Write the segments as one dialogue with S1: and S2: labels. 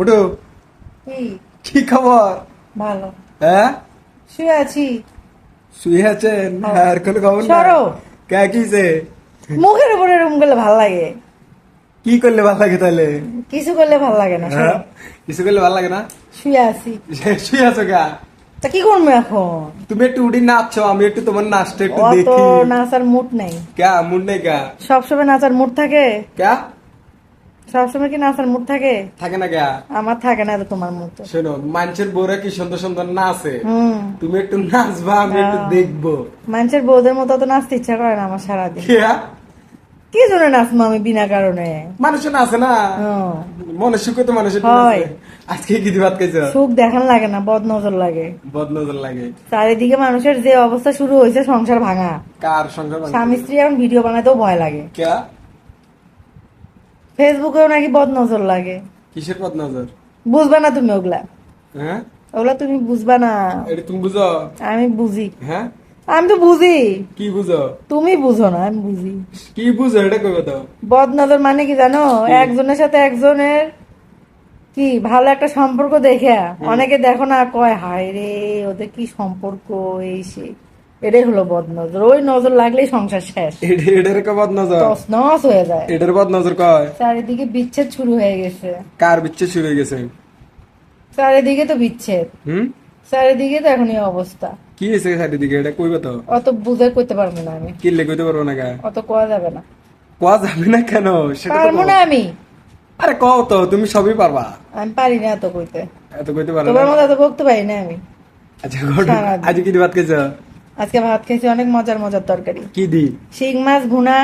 S1: মোটু।
S2: কি?
S1: কি খবর?
S2: ভালো।
S1: হ্যাঁ?
S2: শুয়ে আছি।
S1: শুয়ে আছেন?
S2: হ্যাঁ।
S1: আর কোনো খবর না। কে কিছে
S2: মুখের উপরে রুম গেলে ভালো লাগে।
S1: কি করলে ভালো লাগে তাহলে?
S2: কিছু করলে ভালো লাগে না।
S1: হ্যাঁ? কিছু করলে ভালো লাগে না?
S2: শুয়ে আছি।
S1: শুয়ে আছো গা?
S2: তা কি করব এখন?
S1: তুমি একটু উঠি নাচছো আমি একটু তোমার নাচটা একটু দেখি।
S2: নাচার মুড নেই।
S1: ক্যা মুন্ড নেই ক্যা
S2: সবসময় নাচার মুড থাকে?
S1: ক্যা
S2: সবসময় কি নাচার মুড থাকে?
S1: থাকে না ক্যা
S2: আমার থাকে না তোমার মতো
S1: শোনো মানুষের বউরা কি সুন্দর সুন্দর নাচে? তুমি একটু নাচবা আমি একটু। দেখব।
S2: মানুষের বউদের মতো তো নাচতে ইচ্ছা করে না আমার সারাদিন। কি? জন্য নাচবো আমি বিনা কারণে?
S1: মানুষের নাচে না। মনে সুখ তো মানুষের
S2: হয়।
S1: আজকে কি দিবাত খাইছো?
S2: সুখ দেখান লাগে না বদ নজর লাগে।
S1: বদনজর লাগে।
S2: চারিদিকে মানুষের যে অবস্থা শুরু হয়েছে সংসার ভাঙা।
S1: কার সঙ্গে ভাঙছে?
S2: স্বামী স্ত্রী এখন ভিডিও বানাতেও ভয় লাগে।
S1: ক্যা
S2: ফেসবুকেও নাকি বদ নজর লাগে।
S1: কিসের বদনজর?
S2: বুঝবা না তুমি ওগুলা।
S1: হ্যাঁ?
S2: ওগুলা তুমি বুঝবা না।
S1: এটা তুমি বুঝো?
S2: আমি বুঝি।
S1: হ্যাঁ?
S2: আমি তো বুঝি।
S1: কি বুঝো?
S2: তুমি বুঝো না আমি বুঝি।
S1: কি বুঝো এটা কবে তো?
S2: বদ নজর মানে কি জানো? একজনের সাথে একজনের কি ভালো একটা সম্পর্ক দেখে। অনেকে দেখো না কয় হায় রে ওদের কি সম্পর্ক এই সে? এটাই হলো বদ নজর ওই নজর লাগলেই সংসার শেষ।
S1: এটার কে বদনজর?
S2: হয়ে যায়।
S1: এটার বদনজর কয়?
S2: চারিদিকে বিচ্ছেদ শুরু হয়ে গেছে।
S1: কার বিচ্ছে শুরু হয়ে গেছে?
S2: চারিদিকে তো বিচ্ছেদ।
S1: হুম?
S2: চারিদিকে তো এখন এই অবস্থা।
S1: কি হয়েছে চারিদিকে? এটা কইবে তো।
S2: অত বুঝে করতে পারব না আমি।
S1: কিনলে কইতে পারব না
S2: অত কোয়া যাবে না।
S1: কোয়া যাবে না কেন? সেটা
S2: পারব না আমি।
S1: আরে কও তো তুমি সবই পারবা।
S2: আমি পারি না এত কইতে।
S1: এত কইতে পারো
S2: তোমার মতো এত বকতে পারি না আমি।
S1: আচ্ছা ঘটনা
S2: সারাদিন।
S1: আজ কি ভাত খাইছো
S2: আজকে ভাত খেয়েছি অনেক মজার মজার তরকারি।
S1: কি দি?
S2: শিং মাছ ভুনা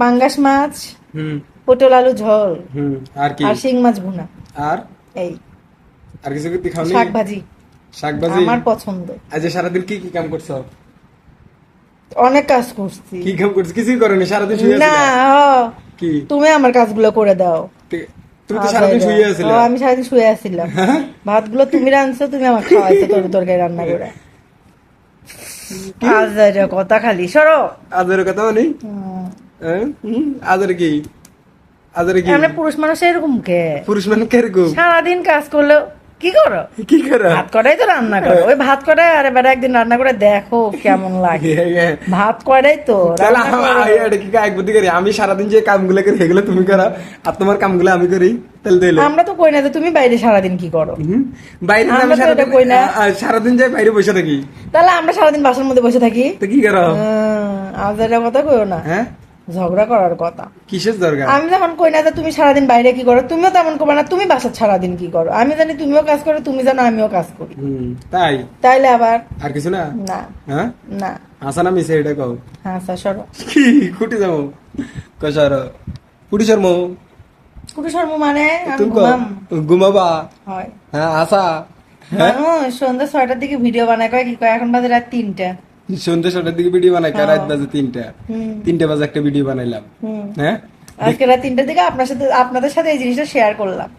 S2: পাঙ্গাস মাছ
S1: হুম।
S2: পটল আলু ঝোল।
S1: হুম আর কি?
S2: আর শিং মাছ ভুনা।
S1: আর?
S2: এই।
S1: আর কিছু কি খাওনি?
S2: শাক ভাজি
S1: শাক ভাজি
S2: আমার পছন্দ।
S1: আজ সারাদিন কি কি কাম করছ?
S2: অনেক কাজ করছি।
S1: কি কাম করছ? কিছুই করনি সারাদিন শুয়ে
S2: না
S1: আছিলে? কি?
S2: তুমি আমার কাজগুলো করে দাও।
S1: তুমি তো সারাদিন শুয়ে আছিলে?
S2: ও, আমি সারাদিন শুয়ে আছিলাম। ভাতগুলো তুমি রাঁধছো তুমি আমার খাওয়াইছো তোর তরকারি রান্না করে। আজ কথা খালি সরো।
S1: আজের কথা মানে। হ্যাঁ? আজের কি? আজের কি?
S2: পুরুষ মানুষ এরকম কে?
S1: পুরুষ মানুষ এরকম?
S2: সারাদিন কাজ করলেও কি করো?
S1: কি করে?
S2: ভাত করাই তো রান্না করো? ওই ভাত করাই আরে বেটা একদিন রান্না করে দেখো কেমন লাগে। ভাত করাই তো?
S1: তাহলে
S2: রান্না
S1: আম-
S2: করো।
S1: কি আমি সারাদিন যে কামগুলো করি সেগুলো তুমি করো। আর তোমার কামগুলো আমি করি। তাহলে
S2: আমরা তো কই না যে তুমি বাইরে সারাদিন কি করো।
S1: বাইরে
S2: আমরা তো কই না।
S1: সারাদিন যাই বাইরে বসে থাকি।
S2: তাহলে আমরা সারাদিন বাসার মধ্যে বসে থাকি।
S1: তো কি করো?
S2: আজ কথা কইও না।
S1: হ্যাঁ?
S2: ঝগড়া করার কথা।
S1: কিসের দরকার?
S2: আমি যেমন কই না যে তুমি সারাদিন বাইরে কি করো তুমিও তেমন করবে না তুমি বাসার সারাদিন কি করো? আমি জানি তুমিও কাজ করো তুমি জানো আমিও কাজ করি।
S1: তাই?
S2: তাইলে আবার?
S1: আর কিছু না?
S2: না।
S1: হ্যাঁ?
S2: না।
S1: আসা না মিশে এটা কও।
S2: হ্যাঁ স্যার সরো।
S1: কি? খুঁটি যাব। কষার কুটি শর্ম
S2: কুটু শর্ম মানে
S1: তুমি
S2: ঘুমাম।
S1: ঘুমাবা?
S2: হয়।
S1: হ্যাঁ আসা হ্যাঁ?
S2: মানুষ সন্ধ্যা ছয়টার দিকে ভিডিও বানায় কয় কি কয়? এখন বাজে রাত তিনটা।
S1: সন্ধ্যে ছটার দিকে ভিডিও বানাই
S2: কার
S1: রাত বাজে তিনটা। তিনটা বাজে একটা ভিডিও বানাইলাম। হ্যাঁ?
S2: আজকে রাত তিনটার দিকে আপনার সাথে আপনাদের সাথে এই জিনিসটা শেয়ার করলাম।